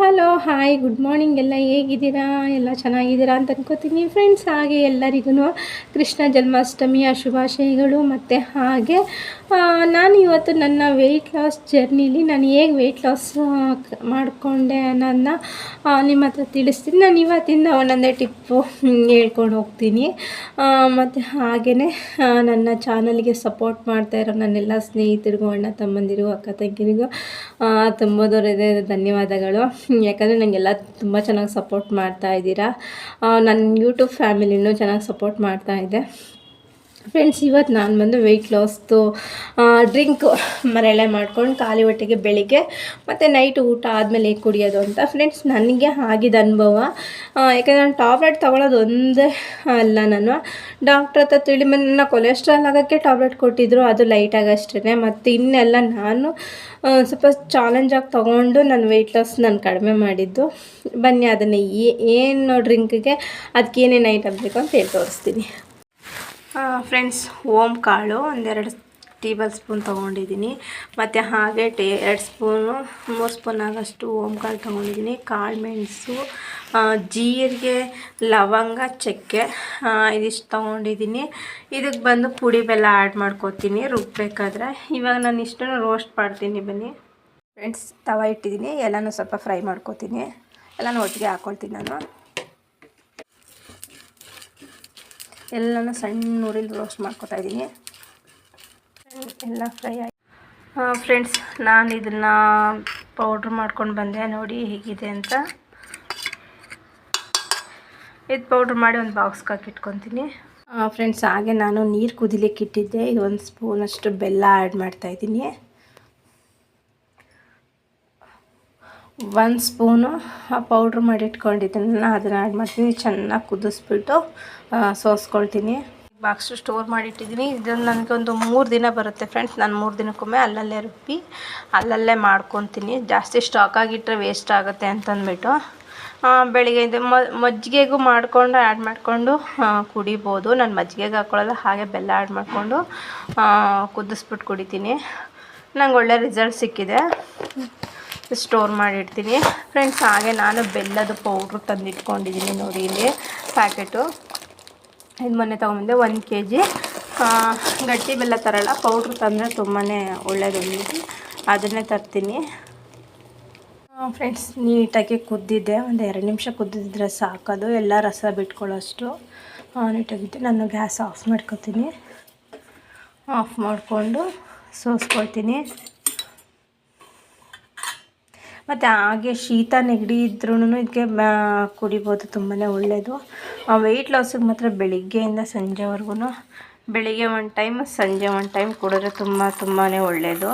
Hello, hi, good morning. ಎಲ್ಲ ಹೇಗಿದ್ದೀರಾ? ಎಲ್ಲ ಚೆನ್ನಾಗಿದ್ದೀರಾ ಅಂತ ಅನ್ಕೋತೀನಿ. ಫ್ರೆಂಡ್ಸ್, ಹಾಗೆ ಎಲ್ಲರಿಗೂ ಕೃಷ್ಣ ಜನ್ಮಾಷ್ಟಮಿಯ ಶುಭಾಶಯಗಳು. ಮತ್ತು ಹಾಗೆ ನಾನು ಇವತ್ತು ನನ್ನ ವೆಯ್ಟ್ ಲಾಸ್ ಜರ್ನಿಲಿ ನಾನು ಹೇಗೆ ವೆಯ್ಟ್ ಲಾಸ್ ಮಾಡಿಕೊಂಡೆ ಅನ್ನೋದನ್ನ ನಿಮ್ಮ ಹತ್ರ ತಿಳಿಸ್ತೀನಿ. ನಾನು ಇವತ್ತಿಂದ ಒಂದೊಂದೇ ಟಿಪ್ಪು ಹೇಳ್ಕೊಂಡು ಹೋಗ್ತೀನಿ. ಮತ್ತು ಹಾಗೆಯೇ ನನ್ನ ಚಾನಲ್ಗೆ ಸಪೋರ್ಟ್ ಮಾಡ್ತಾ ಇರೋ ನನ್ನೆಲ್ಲ ಸ್ನೇಹಿತರಿಗೂ, ಅಣ್ಣ ತಮ್ಮಂದಿರಿಗೂ, ಅಕ್ಕ ತಂಗಿರಿಗೂ ತುಂಬೋದವ್ರದೇ ಧನ್ಯವಾದಗಳು. ಯಾಕಂದರೆ ನನಗೆಲ್ಲ ತುಂಬ ಚೆನ್ನಾಗಿ ಸಪೋರ್ಟ್ ಮಾಡ್ತಾ ಇದ್ದೀರಾ. ನನ್ನ ಯೂಟ್ಯೂಬ್ ಫ್ಯಾಮಿಲಿನೂ ಚೆನ್ನಾಗಿ ಸಪೋರ್ಟ್ ಮಾಡ್ತಾ ಇದೆ. ಫ್ರೆಂಡ್ಸ್ ಇವತ್ತು ನಾನು ಬಂದು ವೆಯ್ಟ್ ಲಾಸ್ದು ಡ್ರಿಂಕು ಮರಳೆ ಮಾಡ್ಕೊಂಡು ಖಾಲಿ ಹೊಟ್ಟೆಗೆ ಬೆಳಿಗ್ಗೆ ಮತ್ತು ನೈಟ್ ಊಟ ಆದಮೇಲೆ ಹೇಗೆ ಕುಡಿಯೋದು ಅಂತ. ಫ್ರೆಂಡ್ಸ್ ನನಗೆ ಆಗಿದ ಅನುಭವ. ಯಾಕಂದರೆ ನಾನು ಟಾಬ್ಲೆಟ್ ತೊಗೊಳೋದು ಒಂದೇ ಅಲ್ಲ ನಾನು. ಡಾಕ್ಟ್ರ್ ಹತ್ರ ತಿಳಿ ಮೇಲೆ ನನ್ನ ಕೊಲೆಸ್ಟ್ರಾಲ್ ಆಗೋಕ್ಕೆ ಟಾಬ್ಲೆಟ್ ಕೊಟ್ಟಿದ್ದರು ಅದು ಲೈಟಾಗಿ ಅಷ್ಟೇ ಮತ್ತು ಇನ್ನೆಲ್ಲ ನಾನು ಸ್ವಲ್ಪ ಚಾಲೆಂಜಾಗಿ ತೊಗೊಂಡು ನನ್ನ ವೆಯ್ಟ್ ಲಾಸ್ ನಾನು ಕಡಿಮೆ ಮಾಡಿದ್ದು. ಬನ್ನಿ ಅದನ್ನು ಏನು ಡ್ರಿಂಕ್ಗೆ ಅದಕ್ಕೆ ಏನೇನು ಐಟಮ್ ಬೇಕು ಅಂತ ಹೇಳಿ ತೋರಿಸ್ತೀನಿ. ಫ್ರೆಂಡ್ಸ್ ಓಮ್ ಕಾಳು ಒಂದೆರಡು ಟೇಬಲ್ ಸ್ಪೂನ್ ತೊಗೊಂಡಿದ್ದೀನಿ. ಮತ್ತು ಹಾಗೆ ಟೇ, ಎರಡು ಸ್ಪೂನು, ಮೂರು ಸ್ಪೂನ್ ಆಗೋಷ್ಟು ಓಮ್ ಕಾಳು ತೊಗೊಂಡಿದ್ದೀನಿ. ಕಾಳು, ಮೆಣಸು ಜೀರಿಗೆ, ಲವಂಗ, ಚಕ್ಕೆ ಇದಿಷ್ಟು ತೊಗೊಂಡಿದ್ದೀನಿ. ಇದಕ್ಕೆ ಬಂದು ಪುಡಿ ಬೆಲ್ಲ ಆ್ಯಡ್ ಮಾಡ್ಕೊತೀನಿ, ರುಬ್ಬೇಕಾದ್ರೆ. ಇವಾಗ ನಾನು ಇಷ್ಟನ್ನು ರೋಸ್ಟ್ ಮಾಡ್ತೀನಿ, ಬನ್ನಿ. ಫ್ರೆಂಡ್ಸ್ ತವ ಇಟ್ಟಿದ್ದೀನಿ. ಎಲ್ಲನೂ ಸ್ವಲ್ಪ ಫ್ರೈ ಮಾಡ್ಕೊತೀನಿ. ಎಲ್ಲನೂ ಒಟ್ಟಿಗೆ ಹಾಕ್ಕೊಳ್ತೀನಿ ನಾನು. ಎಲ್ಲನೂ ಸಣ್ಣ ಉರಿಲಿ ರೋಸ್ಟ್ ಮಾಡ್ಕೊತಾ ಇದ್ದೀನಿ. ಎಲ್ಲ ಫ್ರೈ ಆಗಿ ಫ್ರೆಂಡ್ಸ್ ನಾನು ಇದನ್ನು ಪೌಡ್ರ್ ಮಾಡ್ಕೊಂಡು ಬಂದೆ ನೋಡಿ ಹೇಗಿದೆ ಅಂತ. ಇದು ಪೌಡ್ರ್ ಮಾಡಿ ಒಂದು ಬಾಕ್ಸ್ಗೆ ಹಾಕಿ ಇಟ್ಕೊತೀನಿ. ಫ್ರೆಂಡ್ಸ್ ಹಾಗೆ ನಾನು ನೀರು ಕುದಿಲಿಕ್ಕೆ ಇಟ್ಟಿದ್ದೆ. ಇದು ಒಂದು ಸ್ಪೂನಷ್ಟು ಬೆಲ್ಲ ಆ್ಯಡ್ ಮಾಡ್ತಾಯಿದ್ದೀನಿ ಒಂದು ಸ್ಪೂನು ಪೌಡ್ರ್ ಮಾಡಿಟ್ಕೊಂಡಿದ್ದೀನಿ. ನಾನು ಅದನ್ನು ಆ್ಯಡ್ ಮಾಡ್ತೀನಿ. ಚೆನ್ನಾಗಿ ಕುದಿಸ್ಬಿಟ್ಟು ಸೋಸ್ಕೊಳ್ತೀನಿ. Box store ಮಾಡಿಟ್ಟಿದ್ದೀನಿ. ಇದನ್ನು ಒಂದು ಮೂರು ದಿನ ಬರುತ್ತೆ ಫ್ರೆಂಡ್ಸ್ ನಾನು ಮೂರು ದಿನಕ್ಕೊಮ್ಮೆ ಅಲ್ಲಲ್ಲೇ ರುಬ್ಬಿ ಅಲ್ಲಲ್ಲೇ ಮಾಡ್ಕೊತೀನಿ. ಜಾಸ್ತಿ ಸ್ಟಾಕ್ ಆಗಿಟ್ಟರೆ ವೇಸ್ಟ್ ಆಗುತ್ತೆ ಅಂತಂದ್ಬಿಟ್ಟು. ಆ, ಬೆಳಿಗ್ಗೆ ಇದು ಮಜ್ಜಿಗೆಗೂ ಮಾಡಿಕೊಂಡು ಆ್ಯಡ್ ಮಾಡಿಕೊಂಡು ಕುಡಿಬೋದು. ನಾನು ಮಜ್ಜಿಗೆಗೆ ಹಾಕ್ಕೊಳ್ಳಲ್ಲ ಹಾಗೆ ಬೆಲ್ಲ ಆ್ಯಡ್ ಮಾಡಿಕೊಂಡು ಕುದಿಸ್ಬಿಟ್ಟು ಕುಡಿತೀನಿ. ನಂಗೆ ಒಳ್ಳೆ ರಿಸಲ್ಟ್ ಸಿಕ್ಕಿದೆ. ಸ್ಟೋರ್ ಮಾಡಿಡ್ತೀನಿ. ಫ್ರೆಂಡ್ಸ್ ಹಾಗೆ ನಾನು ಬೆಲ್ಲದ ಪೌಡ್ರ್ ತಂದಿಟ್ಕೊಂಡಿದ್ದೀನಿ ನೋಡಿ ಇಲ್ಲಿ ಪ್ಯಾಕೆಟು ಇದು ಮೊನ್ನೆ ತೊಗೊಂಬಂದೆ ಒಂದು ಕೆ ಜಿ ಗಟ್ಟಿ ಬೆಲ್ಲ ತರಲ್ಲ ಪೌಡ್ರ್ ತಂದರೆ ತುಂಬಾ ಒಳ್ಳೆಯದು ಅದನ್ನೇ ತರ್ತೀನಿ. ಫ್ರೆಂಡ್ಸ್ ನೀಟಾಗಿ ಕುದ್ದಿದ್ದೆ. ಒಂದು ಎರಡು ನಿಮಿಷ ಕುದ್ದಿದ್ರೆ ಸಾಕೋದು. ಎಲ್ಲ ರಸ ಬಿಟ್ಕೊಳ್ಳೋಷ್ಟು. ನೀಟಾಗಿತ್ತು. ನಾನು ಗ್ಯಾಸ್ ಆಫ್ ಮಾಡ್ಕೊತೀನಿ. ಆಫ್ ಮಾಡಿಕೊಂಡು ಸೋಸ್ಕೊಳ್ತೀನಿ. ಮತ್ತು ಹಾಗೆ ಶೀತ ನೆಗಡಿ ಇದ್ರೂ ಇದಕ್ಕೆ ಕುಡಿಬೋದು ತುಂಬಾ ಒಳ್ಳೆಯದು ವೆಯ್ಟ್ ಲಾಸಿಗೆ ಮಾತ್ರ ಬೆಳಿಗ್ಗೆಯಿಂದ ಸಂಜೆವರೆಗೂ ಬೆಳಿಗ್ಗೆ ಒಂದು ಟೈಮ್ ಸಂಜೆ ಒಂದು ಟೈಮ್ ಕುಡಿದ್ರೆ ತುಂಬ ತುಂಬಾ ಒಳ್ಳೆಯದು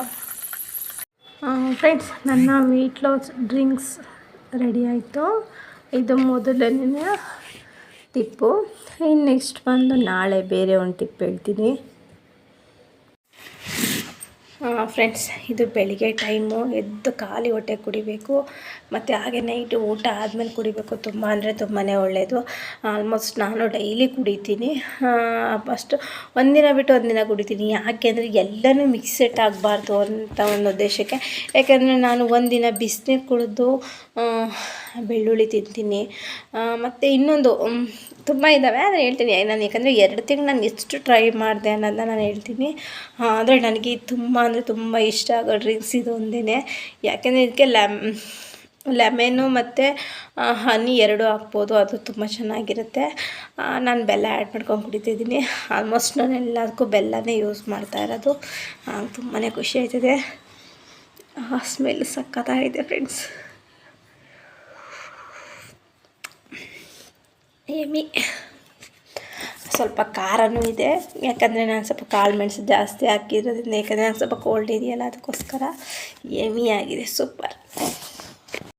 ಫ್ರೆಂಡ್ಸ್ ನನ್ನ ವೆಯ್ಟ್ ಲಾಸ್ ಡ್ರಿಂಕ್ಸ್ ರೆಡಿ ಆಯಿತು. ಇದು ಮೊದಲನೇ ಟಿಪ್ಪು. ಇನ್ನು ನೆಕ್ಸ್ಟ್ ಬಂದು ನಾಳೆ ಬೇರೆ ಒಂದು ಟಿಪ್ ಹೇಳ್ತೀನಿ. ಫ್ರೆಂಡ್ಸ್ ಇದು ಬೆಳಿಗ್ಗೆ ಟೈಮು ಎದ್ದು ಖಾಲಿ ಹೊಟ್ಟೆ ಕುಡಿಬೇಕು, ಮತ್ತು ಹಾಗೆ ನೈಟು ಊಟ ಆದಮೇಲೆ ಕುಡಿಬೇಕು. ತುಂಬ ಅಂದರೆ ತುಂಬಾ ಒಳ್ಳೆಯದು ಆಲ್ಮೋಸ್ಟ್ ನಾನು ಡೈಲಿ ಕುಡಿತೀನಿ. ಫಸ್ಟ್ ಒಂದಿನ ಬಿಟ್ಟು ಒಂದಿನ ಕುಡಿತೀನಿ. ಯಾಕೆ ಅಂದರೆ ಎಲ್ಲನೂ ಮಿಕ್ಸೆಟ್ ಆಗಬಾರ್ದು ಅಂತ ಒಂದು ಉದ್ದೇಶಕ್ಕೆ. ಯಾಕೆಂದರೆ ನಾನು ಒಂದಿನ ಬಿಸಿನೀರು ಕುಡಿದು ಬೆಳ್ಳುಳ್ಳಿ ತಿಂತೀನಿ. ಮತ್ತು ಇನ್ನೊಂದು ತುಂಬ ಇದ್ದಾವೆ ಆದರೆ ಹೇಳ್ತೀನಿ ನಾನು ಯಾಕಂದರೆ ಎರಡು ತಿಂಗಳು ನಾನು ಎಷ್ಟು ಟ್ರೈ ಮಾಡಿದೆ ಅನ್ನೋದನ್ನ ನಾನು ಹೇಳ್ತೀನಿ. ಆದರೆ ನನಗೆ ತುಂಬ ಅಂದರೆ ತುಂಬ ಇಷ್ಟ ಆಗೋ ಡ್ರಿಂಕ್ಸ್ ಇದು ಒಂದೇ ಯಾಕೆಂದರೆ ಇದಕ್ಕೆ ಲೆಮ್, ಲೆಮೆನು ಮತ್ತು ಹನಿ ಎರಡು ಹಾಕ್ಬೋದು, ಅದು ತುಂಬ ಚೆನ್ನಾಗಿರುತ್ತೆ. ನಾನು ಬೆಲ್ಲ ಆ್ಯಡ್ ಮಾಡ್ಕೊಂಡು ಕುಡಿತಿದ್ದೀನಿ. ಆಲ್ಮೋಸ್ಟ್ ನಾನು ಎಲ್ಲದಕ್ಕೂ ಬೆಲ್ಲನೇ ಯೂಸ್ ಮಾಡ್ತಾ ಇರೋದು. ತುಂಬಾ ಖುಷಿ ಆಯ್ತದೆ. ಸ್ಮೆಲ್ ಸಕ್ಕತ್ತಾಗಿದೆ ಫ್ರೆಂಡ್ಸ್ ಏಮಿ ಸ್ವಲ್ಪ ಖಾರನೂ ಇದೆ. ಯಾಕಂದರೆ ನಾನು ಸ್ವಲ್ಪ ಕಾಳು ಮೆಣಸು ಜಾಸ್ತಿ ಹಾಕಿರೋದ್ರಿಂದ, ಯಾಕಂದರೆ ನಾನು ಸ್ವಲ್ಪ ಕೋಲ್ಡ್ ಇದೆಯಲ್ಲ, ಅದಕ್ಕೋಸ್ಕರ ಆಗಿದೆ. ಸೂಪರ್